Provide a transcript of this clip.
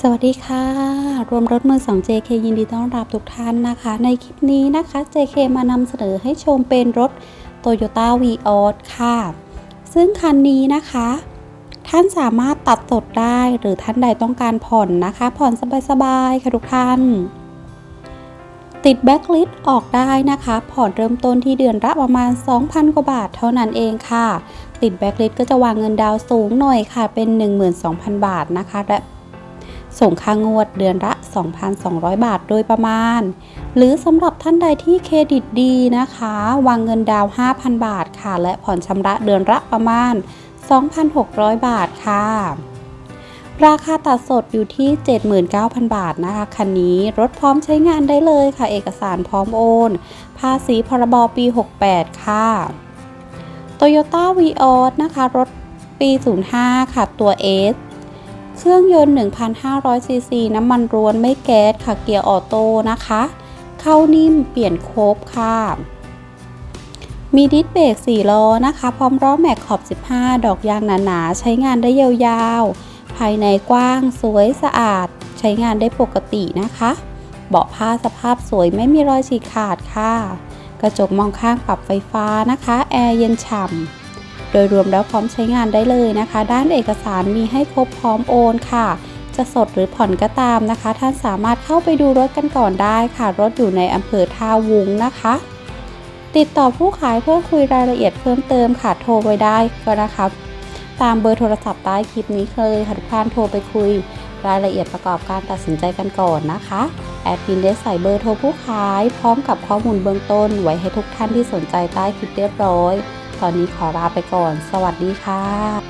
สวัสดีค่ะ รวมรถมือสอง JK ยินดีต้อนรับทุกท่านนะคะ ในคลิปนี้นะคะ JK มานำเสนอให้ชมเป็นรถ Toyota v ีออค่ะ ซึ่งคันนี้นะคะ ท่านสามารถตัดสดได้หรือท่านใดต้องการผ่อนนะคะ ผ่อนสบายๆค่ะทุกท่าน ติดแบ็คลิสออกได้นะคะ ผ่อนเริ่มต้นที่เดือนละประมาณ 2,000 กว่าบาทเท่านั้นเองค่ะ ติดแบ็คลิสก็จะวางเงินดาวน์สูงหน่อยค่ะเป็น 12,000 บาทนะคะและ ส่งค่างวดเดือนละ 2,200 บาทโดยประมาณ หรือสำหรับท่านใดที่เครดิตดีนะคะ วางเงินดาว 5,000 บาทค่ะ และผ่อนชำระเดือนละประมาณ 2,600 บาทค่ะ ราคาตัดสดอยู่ที่ 79,000 บาทนะคะคันนี้รถพร้อมใช้งานได้เลยค่ะ เอกสารพร้อมโอน ภาษีพรบปี 68 ค่ะ Toyota v ีออนะคะรถปี 05 ค่ะ ตัว S เครื่องยนต์ 1,500 ซีซีน้ำมันรวนไม่แก๊สค่ะเกียร์ออโต้นะคะ เข้านิ่มเปลี่ยนโคบค่ะมีดิสเบรก4ล้อนะคะ พร้อมล้อแม็กขอบ 15 ดอกยางหนาๆ ใช้งานได้ยาวๆ ภายในกว้างสวยสะอาด ใช้งานได้ปกตินะคะ เบาะผ้าสภาพสวยไม่มีรอยฉีกขาดค่ะ กระจกมองข้างปรับไฟฟ้านะคะ แอร์เย็นฉ่ำ โดยรวมแล้วพร้อมใช้งานได้เลยนะคะ ด้านเอกสารมีให้ครบพร้อมโอนค่ะ จะสดหรือผ่อนก็ตามนะคะ ท่านสามารถเข้าไปดูรถกันก่อนได้ค่ะ รถอยู่ในอำเภอท่าวุ้งนะคะ ติดต่อผู้ขายเพื่อคุยรายละเอียดเพิ่มเติมค่ะโทรไปได้ก็นะคะตามเบอร์โทรศัพท์ใต้คลิปนี้เลยค่ะทุกท่านโทรไปคุยรายละเอียดประกอบการตัดสินใจกันก่อนนะคะ แอดมินได้ใส่เบอร์โทรผู้ขาย พร้อมกับข้อมูลเบื้องต้นไว้ให้ทุกท่านที่สนใจใต้คลิปเรียบร้อย ตอนนี้ขอลาไปก่อน สวัสดีค่ะ